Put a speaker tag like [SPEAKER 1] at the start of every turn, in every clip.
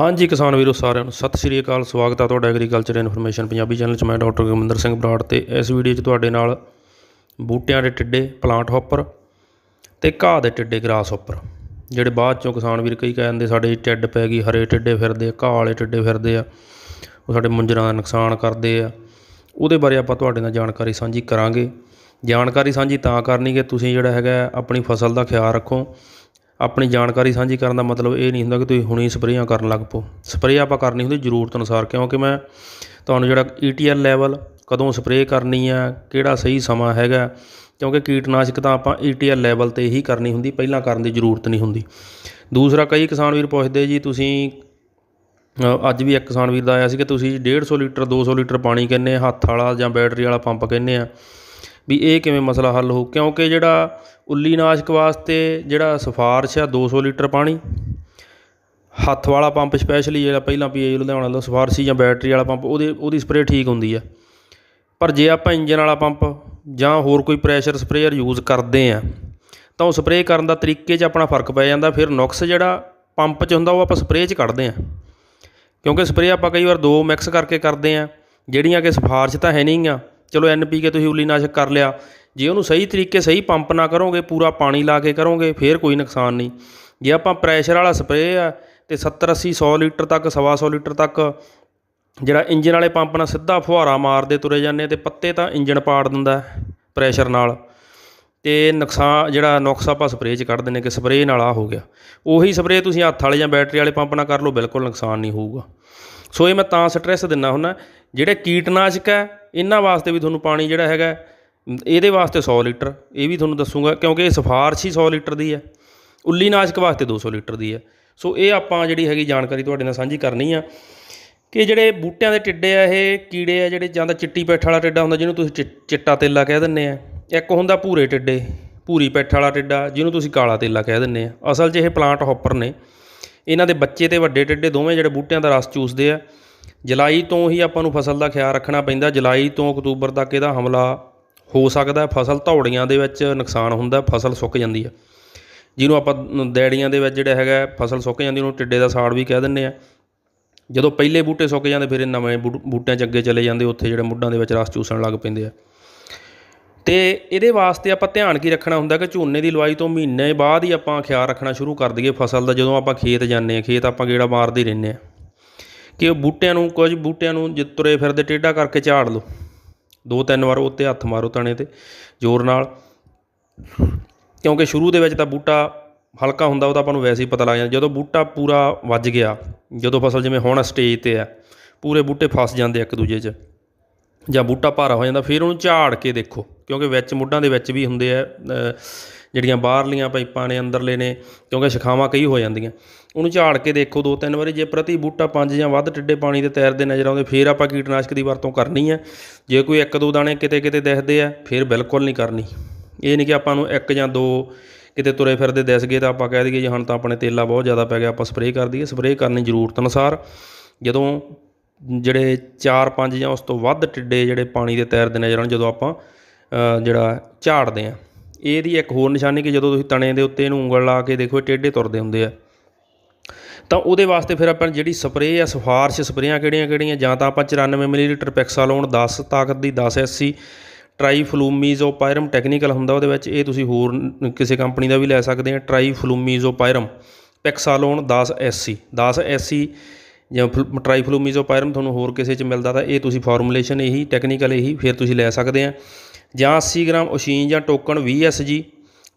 [SPEAKER 1] ਹਾਂਜੀ ਕਿਸਾਨ ਵੀਰੋ ਸਾਰਿਆਂ ਨੂੰ ਸਤਿ ਸ਼੍ਰੀ ਅਕਾਲ, ਸਵਾਗਤ ਹੈ ਤੁਹਾਡਾ ਐਗਰੀਕਲਚਰ ਇਨਫੋਰਮੇਸ਼ਨ ਪੰਜਾਬੀ ਚੈਨਲ 'ਚ। ਮੈਂ ਡਾਕਟਰ ਗੁਰਮਿੰਦਰ ਸਿੰਘ ਬਰਾੜ ਤੇ ਇਸ ਵੀਡੀਓ 'ਚ ਤੁਹਾਡੇ ਨਾਲ ਬੂਟਿਆਂ ਦੇ ਟਿੱਡੇ ਪਲਾਂਟ ਹੌਪਰ ਤੇ ਘਾਹ ਦੇ ਟਿੱਡੇ ਗਰਾਸ ਹੌਪਰ ਜਿਹੜੇ ਬਾਅਦ ਚੋਂ ਕਿਸਾਨ ਵੀਰ ਕਈ ਕਹਿੰਦੇ ਸਾਡੇ ਟਿੱਡ ਪੈ ਗਈ, ਹਰੇ ਟਿੱਡੇ ਫਿਰਦੇ ਆ, ਘਾਹ ਵਾਲੇ ਟਿੱਡੇ ਫਿਰਦੇ ਆ, ਉਹ ਸਾਡੇ ਮੁੰਜਰਾਂ ਦਾ ਨੁਕਸਾਨ ਕਰਦੇ ਆ। ਉਹਦੇ ਬਾਰੇ ਆਪਾਂ ਤੁਹਾਡੇ ਨਾਲ ਜਾਣਕਾਰੀ ਸਾਂਝੀ ਕਰਾਂਗੇ। ਜਾਣਕਾਰੀ ਸਾਂਝੀ ਤਾਂ ਕਰਨੀ ਕਿ ਤੁਸੀਂ ਜਿਹੜਾ ਹੈਗਾ ਆਪਣੀ ਫਸਲ ਦਾ ਖਿਆਲ ਰੱਖੋ। ਆਪਣੀ ਜਾਣਕਾਰੀ ਸਾਂਝੀ ਕਰਨ ਦਾ ਮਤਲਬ ਇਹ ਨਹੀਂ ਹੁੰਦਾ ਕਿ ਤੁਸੀਂ ਹੁਣੇ ਸਪਰੇਆਂ ਕਰਨ ਲੱਗ ਪਓ। ਸਪਰੇਅ ਆਪਾਂ ਕਰਨੀ ਹੁੰਦੀ ਜ਼ਰੂਰਤ ਅਨੁਸਾਰ, ਕਿਉਂਕਿ ਮੈਂ ਤੁਹਾਨੂੰ ਜਿਹੜਾ ਈਟੀਐਲ ਲੈਵਲ ਕਦੋਂ ਸਪਰੇਅ ਕਰਨੀ ਆ, ਕਿਹੜਾ ਸਹੀ ਸਮਾਂ ਹੈਗਾ, ਕਿਉਂਕਿ ਕੀਟਨਾਸ਼ਕ ਤਾਂ ਆਪਾਂ ਈਟੀਐਲ ਲੈਵਲ ਤੇ ਹੀ ਕਰਨੀ ਹੁੰਦੀ, ਪਹਿਲਾਂ ਕਰਨ ਦੀ ਜ਼ਰੂਰਤ ਨਹੀਂ ਹੁੰਦੀ। ਦੂਸਰਾ, ਕਈ ਕਿਸਾਨ ਵੀਰ ਪੁੱਛਦੇ ਜੀ, ਤੁਸੀਂ ਅੱਜ ਵੀ ਇੱਕ ਕਿਸਾਨ ਵੀਰ ਦਾ ਆਇਆ ਸੀ ਕਿ ਤੁਸੀਂ 150 ਲੀਟਰ 200 ਲੀਟਰ ਪਾਣੀ ਕਹਿੰਦੇ ਹੱਥ ਵਾਲਾ ਜਾਂ ਬੈਟਰੀ ਵਾਲਾ ਪੰਪ ਕਹਿੰਦੇ ਆ। ਵੀ ਇਹ ਕਿਵੇਂ ਮਸਲਾ ਹੱਲ ਹੋਊ? ਕਿਉਂਕਿ ਜਿਹੜਾ ਉੱਲੀ ਨਾਸ਼ਕ ਵਾਸਤੇ ਜਿਹੜਾ ਸਿਫਾਰਿਸ਼ ਆ 200 ਲੀਟਰ ਪਾਣੀ, ਹੱਥ ਵਾਲਾ ਪੰਪ ਸਪੈਸ਼ਲੀ ਜਿਹੜਾ ਪਹਿਲਾਂ ਪੀਏ ਲੁਧਿਆਣਾ ਦਾ ਸਿਫਾਰਿਸ਼ ਜਾਂ ਬੈਟਰੀ ਵਾਲਾ ਪੰਪ, ਉਹਦੇ, ਉਹਦੀ ਸਪਰੇਅ ਠੀਕ ਹੁੰਦੀ ਆ। ਪਰ ਜੇ ਆਪਾਂ ਇੰਜਨ ਵਾਲਾ ਪੰਪ ਜਾਂ ਹੋਰ ਕੋਈ ਪ੍ਰੈਸ਼ਰ ਸਪਰੇਅਰ ਯੂਜ਼ ਕਰਦੇ ਆ, ਤਾਂ ਉਹ ਸਪਰੇਅ ਕਰਨ ਦਾ ਤਰੀਕੇ 'ਚ ਆਪਣਾ ਫ਼ਰਕ ਪੈ ਜਾਂਦਾ। ਫਿਰ ਨੁਕਸ ਜਿਹੜਾ ਪੰਪ 'ਚ ਹੁੰਦਾ, ਉਹ ਆਪਾਂ ਸਪਰੇਅ 'ਚ ਕੱਢਦੇ ਆ। ਕਿਉਂਕਿ ਸਪਰੇਅ ਆਪਾਂ ਕਈ ਵਾਰ ਦੋ ਮਿਕਸ ਕਰਕੇ ਕਰਦੇ ਆ, ਜਿਹੜੀਆਂ ਕਿ ਸਿਫਾਰਿਸ਼ ਤਾਂ ਹੈ ਨਹੀਂ ਆ ਚਲੋ ਐਨਪੀਕੇ ਤੁਸੀਂ ਉਲੀਨਾਸ਼ਕ ਕਰ ਲਿਆ। ਜੇ ਉਹਨੂੰ ਸਹੀ ਤਰੀਕੇ, ਸਹੀ ਪੰਪ ਨਾ ਕਰੋਗੇ, ਪੂਰਾ ਪਾਣੀ ਲਾ ਕੇ ਕਰੋਗੇ, ਫਿਰ ਕੋਈ ਨੁਕਸਾਨ ਨਹੀਂ। ਜੇ ਆਪਾਂ ਪ੍ਰੈਸ਼ਰ ਵਾਲਾ ਸਪਰੇਅ ਆ ਤੇ 70 80 100 ਲੀਟਰ ਤੱਕ, ਸਵਾ ਸੌ ਲੀਟਰ ਤੱਕ ਜਿਹੜਾ ਇੰਜਨ ਵਾਲੇ ਪੰਪ ਨਾਲ ਸਿੱਧਾ ਫੁਹਾਰਾ ਮਾਰਦੇ ਤੁਰੇ ਜਾਂਦੇ ਤੇ ਪੱਤੇ ਤਾਂ ਇੰਜਨ ਪਾੜ ਦਿੰਦਾ ਪ੍ਰੈਸ਼ਰ ਨਾਲ। ਤੇ ਨੁਕਸਾਨ ਜਿਹੜਾ ਨੁਕਸ ਆਪਾਂ ਸਪਰੇਅ 'ਚ ਕੱਢ ਦਿੰਦੇ ਕਿ ਸਪਰੇਅ ਨਾਲ ਆ ਹੋ ਗਿਆ। ਉਹੀ ਸਪਰੇਅ ਤੁਸੀਂ ਹੱਥ ਵਾਲੇ ਜਾਂ ਬੈਟਰੀ ਵਾਲੇ ਪੰਪ ਨਾਲ ਕਰ ਲਓ, ਬਿਲਕੁਲ ਨੁਕਸਾਨ ਨਹੀਂ ਹੋਊਗਾ। ਸੋ ਇਹ ਮੈਂ ਤਾਂ ਸਟ੍ਰੈਸ ਦਿੰਦਾ ਹੁੰਦਾ ਜਿਹੜੇ ਕੀਟਨਾਸ਼ਕ ਹੈ ਇਹਨਾਂ ਵਾਸਤੇ ਵੀ ਤੁਹਾਨੂੰ ਪਾਣੀ ਜਿਹੜਾ ਹੈਗਾ, ਇਹਦੇ ਵਾਸਤੇ 100 ਲੀਟਰ, ਇਹ ਵੀ ਤੁਹਾਨੂੰ ਦੱਸੂਗਾ, ਕਿਉਂਕਿ ਇਹ ਸਿਫਾਰਿਸ਼ ਹੀ 100 ਲੀਟਰ ਦੀ ਹੈ। ਉੱਲੀ ਨਾਸ਼ਕ ਵਾਸਤੇ 200 ਲੀਟਰ ਦੀ ਹੈ। ਸੋ ਇਹ ਆਪਾਂ ਜਿਹੜੀ ਹੈਗੀ ਜਾਣਕਾਰੀ ਤੁਹਾਡੇ ਨਾਲ ਸਾਂਝੀ ਕਰਨੀ ਆ ਕਿ ਜਿਹੜੇ ਬੂਟਿਆਂ ਦੇ ਟਿੱਡੇ ਆ, ਇਹ ਕੀੜੇ ਆ ਜਿਹੜੇ ਜਾਂ ਤਾਂ ਚਿੱਟੀ ਪੈਠ ਵਾਲਾ ਟਿੱਡਾ ਹੁੰਦਾ, ਜਿਹਨੂੰ ਤੁਸੀਂ ਚਿ- ਚਿੱਟਾ ਤੇਲਾ ਕਹਿ ਦਿੰਦੇ ਆ। ਇੱਕ ਹੁੰਦਾ ਭੂਰੇ ਟਿੱਡੇ, ਭੂਰੀ ਪੈਠ ਵਾਲਾ ਟਿੱਡਾ, ਜਿਹਨੂੰ ਤੁਸੀਂ ਕਾਲਾ ਤੇਲਾ ਕਹਿ ਦਿੰਦੇ ਆ। ਅਸਲ 'ਚ ਇਹ ਪਲਾਂਟ ਹੌਪਰ ਨੇ। ਇਹਨਾਂ ਦੇ ਬੱਚੇ ਤੇ ਵੱਡੇ ਟਿੱਡੇ ਦੋਵੇਂ ਜਿਹੜੇ ਬੂਟਿਆਂ ਦਾ ਰਸ ਚੂਸਦੇ ਆ। ਜੁਲਾਈ ਤੋਂ ਹੀ ਆਪਾਂ ਨੂੰ ਫਸਲ ਦਾ ਖਿਆਲ ਰੱਖਣਾ ਪੈਂਦਾ। ਜੁਲਾਈ ਤੋਂ ਅਕਤੂਬਰ ਤੱਕ ਇਹਦਾ ਹਮਲਾ ਹੋ ਸਕਦਾ ਫਸਲ ਧੌੜੀਆਂ ਦੇ ਵਿੱਚ ਨੁਕਸਾਨ ਹੁੰਦਾ ਫਸਲ ਸੁੱਕ ਜਾਂਦੀ ਆ ਜਿਹਨੂੰ ਆਪਾਂ ਦੈੜੀਆਂ ਦੇ ਵਿੱਚ ਜਿਹੜਾ ਹੈਗਾ, ਫਸਲ ਸੁੱਕ ਜਾਂਦੀ, ਉਹਨੂੰ ਟਿੱਡੇ ਦਾ ਸਾੜ ਵੀ ਕਹਿ ਦਿੰਦੇ ਆ। ਜਦੋਂ ਪਹਿਲੇ ਬੂਟੇ ਸੁੱਕ ਜਾਂਦੇ, ਫਿਰ ਇਹ ਨਵੇਂ ਬੂ- ਬੂਟਿਆਂ 'ਚ ਅੱਗੇ ਚਲੇ ਜਾਂਦੇ, ਉੱਥੇ ਜਿਹੜੇ ਮੁੱਢਾਂ ਦੇ ਵਿੱਚ ਰਸ ਚੂਸਣ ਲੱਗ ਪੈਂਦੇ ਆ। ਤੇ ਇਹਦੇ ਵਾਸਤੇ ਆਪਾਂ ਧਿਆਨ ਕੀ ਰੱਖਣਾ ਹੁੰਦਾ ਕਿ ਝੋਨੇ ਦੀ ਲਵਾਈ ਤੋਂ ਮਹੀਨੇ ਬਾਅਦ ਹੀ ਆਪਾਂ ਖਿਆਲ ਰੱਖਣਾ ਸ਼ੁਰੂ ਕਰ ਦਈਏ ਫਸਲ ਦਾ। ਜਦੋਂ ਆਪਾਂ ਖੇਤ ਜਾਂਦੇ ਆ, ਖੇਤ ਆਪਾਂ ਗੇੜਾ ਮਾਰਦੇ ਰਹਿੰਦੇ ਆ। ਕਿ ਉਹ ਬੂਟਿਆਂ ਨੂੰ, ਕੁਝ ਬੂਟਿਆਂ ਨੂੰ ਜੇ ਤੁਰੇ ਫਿਰਦੇ, ਟੇਢਾ ਕਰਕੇ ਝਾੜ ਲਓ। ਦੋ ਤਿੰਨ ਵਾਰ ਉੱਤੇ ਹੱਥ ਮਾਰੋ ਤਣੇ ਤੇ, ਜ਼ੋਰ ਨਾਲ। ਕਿਉਂਕਿ ਸ਼ੁਰੂ ਦੇ ਵਿੱਚ ਤਾਂ ਬੂਟਾ ਹਲਕਾ ਹੁੰਦਾ, ਉਹ ਤਾਂ ਆਪਾਂ ਨੂੰ ਵੈਸੇ ਹੀ ਪਤਾ ਲੱਗ ਜਾਂਦਾ। ਜਦੋਂ ਬੂਟਾ ਪੂਰਾ ਵੱਜ ਗਿਆ, ਜਦੋਂ ਫਸਲ ਜਿਵੇਂ ਹੁਣ ਸਟੇਜ ਤੇ ਆ, ਪੂਰੇ ਬੂਟੇ ਫਸ ਜਾਂਦੇ ਇੱਕ ਦੂਜੇ 'ਚ। ਜਾਂ ਬੂਟਾ ਭਾਰਾ ਹੋ ਜਾਂਦਾ, ਫਿਰ ਉਹਨੂੰ ਝਾੜ ਕੇ ਦੇਖੋ, ਕਿਉਂਕਿ ਵਿੱਚ ਮੁੱਢਾਂ ਦੇ ਵਿੱਚ ਵੀ ਹੁੰਦੇ ਆ ਜਿਹੜੀਆਂ ਬਾਹਰਲੀਆਂ ਪਾਈਪਾਂ ਨੇ, ਅੰਦਰਲੇ ਨੇ, ਕਿਉਂਕਿ ਸ਼ਿਖਾਵਾਂ ਕਈ ਹੋ ਜਾਂਦੀਆਂ। ਉਹਨੂੰ ਝਾੜ ਕੇ ਦੇਖੋ ਦੋ ਤਿੰਨ ਵਾਰੀ, ਜੇ ਪ੍ਰਤੀ ਬੂਟਾ ਪੰਜ ਜਾਂ ਵੱਧ ਟਿੱਡੇ ਪਾਣੀ ਦੇ ਤੈਰਦੇ ਨਜ਼ਰ ਆਉਂਦੇ, ਫਿਰ ਆਪਾਂ ਕੀਟਨਾਸ਼ਕ ਦੀ ਵਰਤੋਂ ਕਰਨੀ ਹੈ ਜੇ ਕੋਈ ਇੱਕ ਦੋ ਦਾਣੇ ਕਿਤੇ ਕਿਤੇ ਦਿਖਦੇ ਆ, ਫਿਰ ਬਿਲਕੁਲ ਨਹੀਂ ਕਰਨੀ। ਇਹ ਨਹੀਂ ਕਿ ਆਪਾਂ ਨੂੰ ਇੱਕ ਜਾਂ ਦੋ ਕਿਤੇ ਤੁਰੇ ਫਿਰਦੇ ਦਿਸ ਗਏ ਤਾਂ ਆਪਾਂ ਕਹਿ ਦਈਏ ਜੀ, ਹੁਣ ਤਾਂ ਆਪਣੇ ਤੇਲਾ ਬਹੁਤ ਜ਼ਿਆਦਾ ਪੈ ਗਿਆ, ਆਪਾਂ ਸਪਰੇਅ ਕਰ ਦਈਏ। ਸਪਰੇਅ ਕਰਨੀ ਜ਼ਰੂਰਤ ਅਨੁਸਾਰ ਜਦੋਂ ਜਿਹੜੇ 4-5 ਜਾਂ ਉਸ ਤੋਂ ਵੱਧ ਟਿੱਡੇ ਜਿਹੜੇ ਪਾਣੀ ਦੇ ਤੈਰਦੇ ਨਜ਼ਰ ਆਉਣ, ਜਦੋਂ ਆਪਾਂ ਜਿਹੜਾ ਝਾੜਦੇ ਆ ਇਹਦੀ ਇੱਕ ਹੋਰ ਨਿਸ਼ਾਨੀ ਕਿ ਜਦੋਂ ਤੁਸੀਂ ਤਣੇ ਦੇ ਉੱਤੇ ਇਹਨੂੰ ਉਂਗਲ ਲਾ ਕੇ ਦੇਖੋ, ਇਹ ਟੇਢੇ ਤੁਰਦੇ ਹੁੰਦੇ ਆ। ਤਾਂ ਉਹਦੇ ਵਾਸਤੇ ਫਿਰ ਆਪਾਂ ਜਿਹੜੀ ਸਪਰੇਅ ਆ, ਸਿਫਾਰਿਸ਼ ਸਪਰੇਆਂ ਕਿਹੜੀਆਂ ਕਿਹੜੀਆਂ, ਜਾਂ ਤਾਂ ਆਪਾਂ 94 ਮਿਲੀਲੀਟਰ ਪੈਕਸਾਲੋਨ 10 ਤਾਕਤ ਦੀ 10 ਐਸਸੀ ਟ੍ਰਾਈਫਲੂਮੀਜ਼ੋਪਾਇਰਮ ਟੈਕਨੀਕਲ ਹੁੰਦਾ ਉਹਦੇ ਵਿੱਚ, ਇਹ ਤੁਸੀਂ ਹੋਰ ਕਿਸੇ ਕੰਪਨੀ ਦਾ ਵੀ ਲੈ ਸਕਦੇ ਆ, ਟ੍ਰਾਈਫਲੂਮੀਜ਼ੋਪਾਇਰਮ ਪੈਕਸਾਲੋਨ 10 ਐਸਸੀ 10 ਐਸਸੀ ਜਾਂ ਫਲ- ਟ੍ਰਾਈਫਲੂਮੀਜ਼ੋਪਾਇਰਮ ਤੁਹਾਨੂੰ ਹੋਰ ਕਿਸੇ 'ਚ ਮਿਲਦਾ ਤਾਂ ਇਹ ਤੁਸੀਂ ਫਾਰਮੂਲੇਸ਼ਨ ਇਹੀ ਟੈਕਨੀਕਲ ਇਹੀ, ਫਿਰ ਤੁਸੀਂ ਲੈ ਸਕਦੇ ਆ। ਜਾਂ 80 ਗ੍ਰਾਮ ਓਸ਼ੀਨ ਜਾਂ ਟੋਕਨ 20 ਐਸਜੀ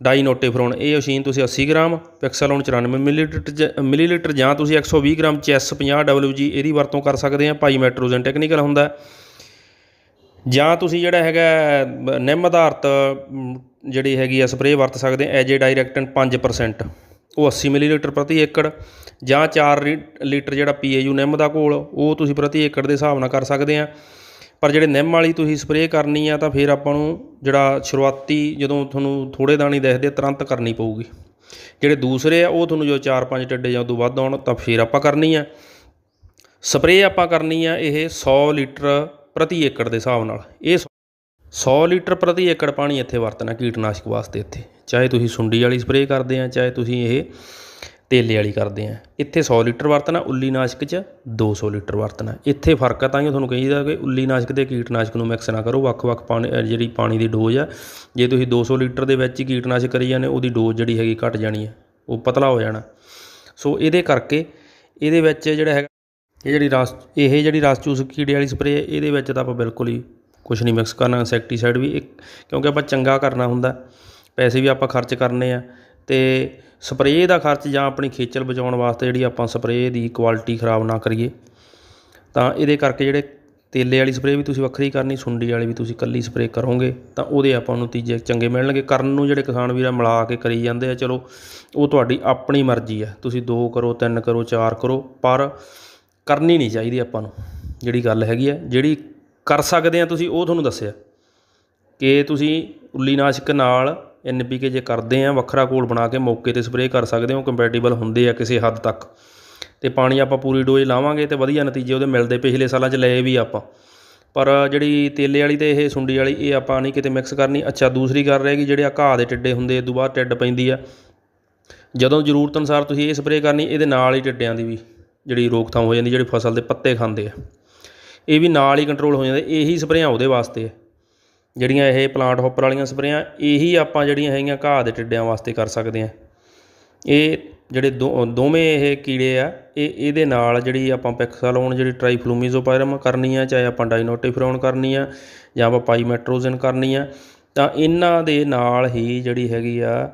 [SPEAKER 1] ਡਾਈਨੋਟੇਫਰੋਨ ਇਹ ਓਸ਼ੀਨ ਤੁਸੀਂ 80 ਗ੍ਰਾਮ ਪੈਕਸਾਲੋਨ 94 ਮਿਲੀਲੀਟਰ ਜ- ਮਿਲੀਲੀਟਰ ਜਾਂ ਤੁਸੀਂ 120 ਗ੍ਰਾਮ ਚੈਸ 50 ਡਬਲਯੂਜੀ ਇਹਦੀ ਵਰਤੋਂ ਕਰ ਸਕਦੇ ਆ, ਭਾਈ ਮੈਟਰੋਜਨ ਟੈਕਨੀਕਲ ਹੁੰਦਾ ਜਾਂ ਤੁਸੀਂ ਜਿਹੜਾ ਹੈਗਾ ਨਿੰਮ ਆਧਾਰਿਤ ਜਿਹੜੀ ਹੈਗੀ ਆ ਸਪਰੇਅ ਵਰਤ ਸਕਦੇ ਆ ਐਜੇ ਡਾਇਰੈਕਟਨ 5% ਉਹ 80 ਮਿਲੀਲੀਟਰ ਪ੍ਰਤੀ ਏਕੜ ਜਾਂ 4 ਲੀਟਰ ਜਿਹੜਾ ਪੀਏਯੂ ਨਿੰਮ ਦਾ ਘੋਲ, ਉਹ ਤੁਸੀਂ ਪ੍ਰਤੀ ਏਕੜ ਦੇ ਹਿਸਾਬ ਨਾਲ ਕਰ ਸਕਦੇ ਆ। ਪਰ ਜਿਹੜੇ ਨਿੰਮ ਵਾਲੀ ਤੁਸੀਂ ਸਪਰੇਅ ਕਰਨੀ ਆ ਤਾਂ ਫਿਰ ਆਪਾਂ ਨੂੰ ਜਿਹੜਾ ਸ਼ੁਰੂਆਤੀ ਜਦੋਂ ਤੁਹਾਨੂੰ ਥੋੜੇ ਦਾਣੇ ਦਿਖਦੇ ਤੁਰੰਤ ਕਰਨੀ ਪਊਗੀ। ਜਿਹੜੇ ਦੂਸਰੇ ਆ, ਉਹ ਤੁਹਾਨੂੰ ਜੋ 4-5 ਟੱਡੇ ਜਾਂ ਉਦੋਂ ਵੱਧ ਆਉਣ, ਤਾਂ ਫਿਰ ਆਪਾਂ ਕਰਨੀ ਆ। ਸਪਰੇਅ ਆਪਾਂ ਕਰਨੀ ਆ ਇਹ 100 ਲੀਟਰ ਪ੍ਰਤੀ ਏਕੜ ਦੇ ਹਿਸਾਬ ਨਾਲ। ਇਹ 100 ਲੀਟਰ ਪ੍ਰਤੀ ਏਕੜ ਪਾਣੀ ਇੱਥੇ ਵਰਤਣਾ ਕੀਟਨਾਸ਼ਕ ਵਾਸਤੇ ਇੱਥੇ। ਚਾਹੇ ਤੁਸੀਂ ਸੁੰਡੀ ਵਾਲੀ ਸਪਰੇਅ ਕਰਦੇ ਆ, ਚਾਹੇ ਤੁਸੀਂ ਇਹ ਤੇਲੇ ਵਾਲੀ ਕਰਦੇ ਆ। ਇੱਥੇ 100 ਲੀਟਰ ਵਰਤਣਾ, ਉੱਲੀ ਨਾਸ਼ਕ 'ਚ 200 ਲੀਟਰ ਵਰਤਣਾ। ਇੱਥੇ ਫ਼ਰਕ ਆ, ਤਾਂ ਹੀ ਤੁਹਾਨੂੰ ਕਹੀਦਾ ਕਿ ਉੱਲੀ ਨਾਸ਼ਕ ਤੇ ਕੀਟਨਾਸ਼ਕ ਨੂੰ ਮਿਕਸ ਨਾ ਕਰੋ। ਵੱਖ-ਵੱਖ ਪਾਣੀ ਜਿਹੜੀ ਪਾਣੀ ਦੀ ਡੋਜ਼ ਆ, ਜੇ ਤੁਸੀਂ 200 ਲੀਟਰ ਦੇ ਵਿੱਚ ਹੀ ਕੀਟਨਾਸ਼ਕ ਕਰੀ ਜਾਂਦੇ ਉਹਦੀ ਡੋਜ਼ ਜਿਹੜੀ ਹੈਗੀ ਘਟ ਜਾਣੀ ਹੈ ਉਹ ਪਤਲਾ ਹੋ ਜਾਣਾ। ਸੋ ਇਹਦੇ ਕਰਕੇ ਇਹਦੇ ਵਿੱਚ ਜਿਹੜਾ ਹੈਗਾ, ਇਹ ਜਿਹੜੀ ਰਸ, ਇਹ ਜਿਹੜੀ ਰਸ ਚੂਸ ਕੀੜੇ ਵਾਲੀ ਸਪਰੇਅ ਇਹਦੇ ਵਿੱਚ ਤਾਂ ਆਪਾਂ ਬਿਲਕੁਲ ਹੀ ਕੁਛ ਨਹੀਂ ਮਿਕਸ ਕਰਨਾ ਇਨਸੈਕਟੀਸਾਈਡ ਵੀ ਇੱਕ, ਕਿਉਂਕਿ ਆਪਾਂ ਚੰਗਾ ਕਰਨਾ ਹੁੰਦਾ। ਪੈਸੇ ਵੀ ਆਪਾਂ ਖਰਚ ਕਰਨੇ ਆ ਅਤੇ ਸਪਰੇਅ ਦਾ ਖਰਚ ਜਾਂ ਆਪਣੀ ਖੇਚਲ ਬਚਾਉਣ ਵਾਸਤੇ ਜਿਹੜੀ ਆਪਾਂ ਸਪਰੇਅ ਦੀ ਕੁਆਲਿਟੀ ਖਰਾਬ ਨਾ ਕਰੀਏ, ਤਾਂ ਇਹਦੇ ਕਰਕੇ ਜਿਹੜੇ ਤੇਲੇ ਵਾਲੀ ਸਪਰੇਅ ਵੀ ਤੁਸੀਂ ਵੱਖਰੀ ਕਰਨੀ, ਸੁੰਡੀ ਵਾਲੀ ਵੀ ਤੁਸੀਂ ਇਕੱਲੀ ਸਪਰੇਅ ਕਰੋਗੇ, ਤਾਂ ਉਹਦੇ ਆਪਾਂ ਨੂੰ ਨਤੀਜੇ ਚੰਗੇ ਮਿਲਣਗੇ। ਕਰਨ ਨੂੰ ਜਿਹੜੇ ਕਿਸਾਨ ਵੀਰਾ ਮਿਲਾ ਕੇ ਕਰੀ ਜਾਂਦੇ ਆ, ਚਲੋ ਉਹ ਤੁਹਾਡੀ ਆਪਣੀ ਮਰਜ਼ੀ ਆ, ਤੁਸੀਂ ਦੋ ਕਰੋ, ਤਿੰਨ ਕਰੋ, ਚਾਰ ਕਰੋ, ਪਰ ਕਰਨੀ ਨਹੀਂ ਚਾਹੀਦੀ ਆਪਾਂ ਨੂੰ, ਜਿਹੜੀ ਗੱਲ ਹੈਗੀ ਆ, ਜਿਹੜੀ ਕਰ ਸਕਦੇ ਆ ਤੁਸੀਂ, ਉਹ ਤੁਹਾਨੂੰ ਦੱਸਿਆ। ਕਿ ਤੁਸੀਂ ਉੱਲੀਨਾਸ਼ਕ ਨਾਲ ਇੰਨੇ ਪੀ ਕੇ ਜੇ ਕਰਦੇ ਆ, ਵੱਖਰਾ ਘੋਲ ਬਣਾ ਕੇ ਮੌਕੇ ਤੇ ਸਪਰੇਅ ਕਰ ਸਕਦੇ ਹੋ ਕੰਪੈਟੀਬਲ ਹੁੰਦੇ ਆ ਕਿਸੇ ਹੱਦ ਤੱਕ। ਤੇ ਪਾਣੀ ਆਪਾਂ ਪੂਰੀ ਡੋਜ਼ ਲਾਵਾਂਗੇ ਤੇ ਵਧੀਆ ਨਤੀਜੇ ਉਹਦੇ ਮਿਲਦੇ ਪਿਛਲੇ ਸਾਲਾਂ 'ਚ ਲਏ ਵੀ ਆਪਾਂ। ਪਰ ਜਿਹੜੀ ਤੇਲੇ ਵਾਲੀ ਤੇ ਇਹ ਸੁੰਡੀ ਵਾਲੀ, ਇਹ ਆਪਾਂ ਨਹੀਂ ਕਿਤੇ ਮਿਕਸ ਕਰਨੀ। ਅੱਛਾ, ਦੂਸਰੀ ਗੱਲ ਰਹੇਗੀ ਜਿਹੜੇ ਆ ਘਾਹ ਦੇ ਟਿੱਡੇ ਹੁੰਦੇ ਇਹ ਤੋਂ ਬਾਅਦ ਟਿੱਡ ਪੈਂਦੀ ਆ। ਜਦੋਂ ਜ਼ਰੂਰਤ ਅਨੁਸਾਰ ਤੁਸੀਂ ਇਹ ਸਪਰੇਅ ਕਰਨੀ, ਇਹਦੇ ਨਾਲ ਹੀ ਟਿੱਡਿਆਂ ਦੀ ਵੀ ਜਿਹੜੀ ਰੋਕਥਾਮ ਹੋ ਜਾਂਦੀ, ਜਿਹੜੀ ਫਸਲ ਦੇ ਪੱਤੇ ਖਾਂਦੇ ਆ। ਇਹ ਵੀ ਨਾਲ ਹੀ ਕੰਟਰੋਲ ਹੋ ਜਾਂਦੇ, ਇਹੀ ਸਪਰੇਆਂ ਉਹਦੇ ਵਾਸਤੇ ਆ। ਜਿਹੜੀਆਂ ਇਹ ਪਲਾਂਟ ਹੋਪਰ ਵਾਲੀਆਂ ਸਪਰੇਆਂ, ਇਹੀ ਆਪਾਂ ਜਿਹੜੀਆਂ ਹੈਗੀਆਂ ਘਾਹ ਦੇ ਟਿੱਡਿਆਂ ਵਾਸਤੇ ਕਰ ਸਕਦੇ ਆ। ਇਹ ਜਿਹੜੇ ਦੋ, ਦੋਵੇਂ ਇਹ ਕੀੜੇ ਆ, ਇਹ ਇਹਦੇ ਨਾਲ ਜਿਹੜੀ ਆਪਾਂ ਪੈਕਸਾਲੋਨ ਜਿਹੜੀ ਟ੍ਰਾਈਫਲੂਮੀਜ਼ੋਪਾਇਰਮ ਕਰਨੀ ਆ, ਚਾਹੇ ਆਪਾਂ ਡਾਈਨੋਟੀਫਰੋਨ ਕਰਨੀ ਆ, ਜਾਂ ਆਪਾਂ ਪਾਈਮੈਟਰੋਜ਼ਨ ਕਰਨੀ ਆ, ਤਾਂ ਇਹਨਾਂ ਦੇ ਨਾਲ ਹੀ ਜਿਹੜੀ ਹੈਗੀ ਆ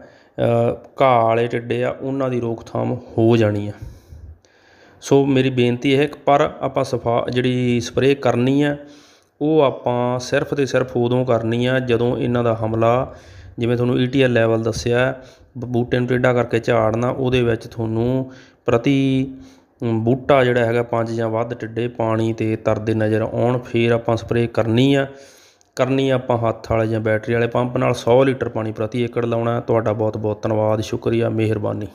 [SPEAKER 1] ਘਾਹ ਵਾਲੇ ਟਿੱਡੇ ਆ, ਉਹਨਾਂ ਦੀ ਰੋਕਥਾਮ ਹੋ ਜਾਣੀ ਆ। ਸੋ ਮੇਰੀ ਬੇਨਤੀ ਇਹ ਹੈ ਕਿ ਪਰ ਆਪਾਂ ਸਫਾ ਜਿਹੜੀ ਸਪਰੇਅ ਕਰਨੀ ਆ, ਉਹ ਆਪਾਂ ਸਿਰਫ ਤੇ ਸਿਰਫ ਉਦੋਂ ਕਰਨੀ ਆ ਜਦੋਂ ਇਹਨਾਂ ਦਾ ਹਮਲਾ, ਜਿਵੇਂ ਤੁਹਾਨੂੰ ETL ਲੈਵਲ ਦੱਸਿਆ, ਬ- ਬੂਟੇ ਨੂੰ ਟੇਢਾ ਕਰਕੇ ਝਾੜਨਾ, ਉਹਦੇ ਵਿੱਚ ਤੁਹਾਨੂੰ ਪ੍ਰਤੀ ਬੂਟਾ ਜਿਹੜਾ ਹੈਗਾ ਪੰਜ ਜਾਂ ਵੱਧ ਟਿੱਡੇ ਪਾਣੀ ਤੇ ਤਰਦੇ ਨਜ਼ਰ ਆਉਣ, ਫਿਰ ਆਪਾਂ ਸਪਰੇਅ ਕਰਨੀ ਆ। ਕਰਨੀ ਆਪਾਂ ਹੱਥ ਵਾਲੇ ਜਾਂ ਬੈਟਰੀ ਵਾਲੇ ਪੰਪ ਨਾਲ 100 ਲੀਟਰ ਪਾਣੀ ਪ੍ਰਤੀ ਏਕੜ ਲਾਉਣਾ। ਤੁਹਾਡਾ ਬਹੁਤ ਬਹੁਤ ਧੰਨਵਾਦ, ਸ਼ੁਕਰੀਆ, ਮਿਹਰਬਾਨੀ।